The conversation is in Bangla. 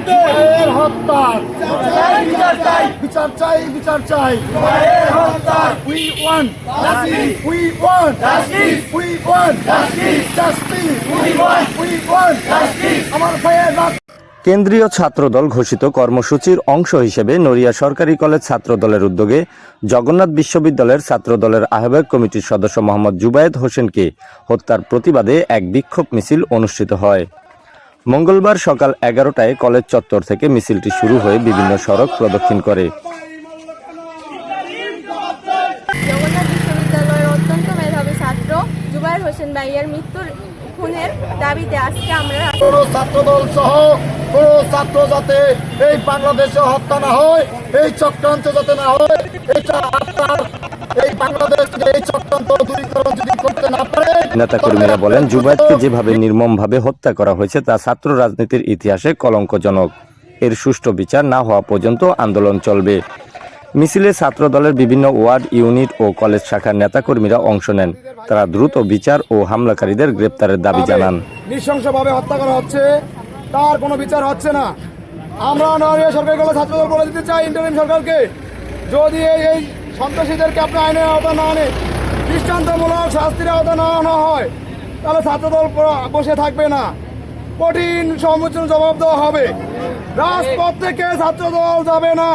জুবাইয়ের হত্যা বিচার চাই বিচার চাই। We want we want we want justice we want আমার ভাইয়ের কেন্দ্রীয় ছাত্রদল ঘোষিত কর্মসূচির অংশ হিসেবে নড়িয়া সরকারি কলেজ ছাত্রদলের উদ্যোগে জগন্নাথ বিশ্ববিদ্যালয়ের ছাত্রদলের আহ্বায়ক কমিটির সদস্য মোহাম্মদ জুবায়েদ হোসেনকে হত্যার প্রতিবাদে এক বিক্ষোভ মিছিল অনুষ্ঠিত হয়। মঙ্গলবার সকাল এগারোটায় কলেজ চত্বর থেকে মিছিলটি শুরু হয়ে বিভিন্ন সড়ক প্রদক্ষিণ করে। জগন্নাথ বিশ্ববিদ্যালয়ের অত্যন্ত মেধাবী ছাত্র জুবাইর হোসেন ভাইয়ের মৃত্যুর খুনের দাবিতে আজকে আমরা ছাত্রদল সহ ছাত্র যাতে এই বাংলাদেশে হত্যা না হয় এই চক্রান্ত যাতে না হয় এটা আপনার এই বাংলাদেশ এই চক্রান্ত দূরীকরণ যদি করতে না পারে নেতাকর্মীরা বলেন জুবায়েদকে যেভাবে নির্মমভাবে হত্যা করা হয়েছে তা ছাত্র রাজনীতির ইতিহাসে কলঙ্কজনক। এর সুষ্ঠু বিচার না হওয়া পর্যন্ত আন্দোলন চলবে। মিছিলে ছাত্র দলের বিভিন্ন ওয়ার্ড ইউনিট ও কলেজ শাখার নেতাকর্মীরা অংশ নেন। তারা দ্রুত বিচার ও হামলাকারীদের গ্রেপ্তারের দাবি জানান। নৃশংসভাবে হত্যা করা হচ্ছে তার কোনো বিচার হচ্ছে না। আমরা নড়িয়া সরকারি কলেজ ছাত্রদল বলে দিতে চাই ইন্টারিম সরকারকে। যদি এই এই সন্ত্রাসীদেরকে আপনি আইনের আওতা না আনে দৃষ্টান্তমূলক শাস্তির আওতা না আনা হয়, তাহলে ছাত্রদল বসে থাকবে না। কঠিন সমুচন জবাব দেওয়া হবে। রাজপথ থেকে ছাত্রদল যাবে না।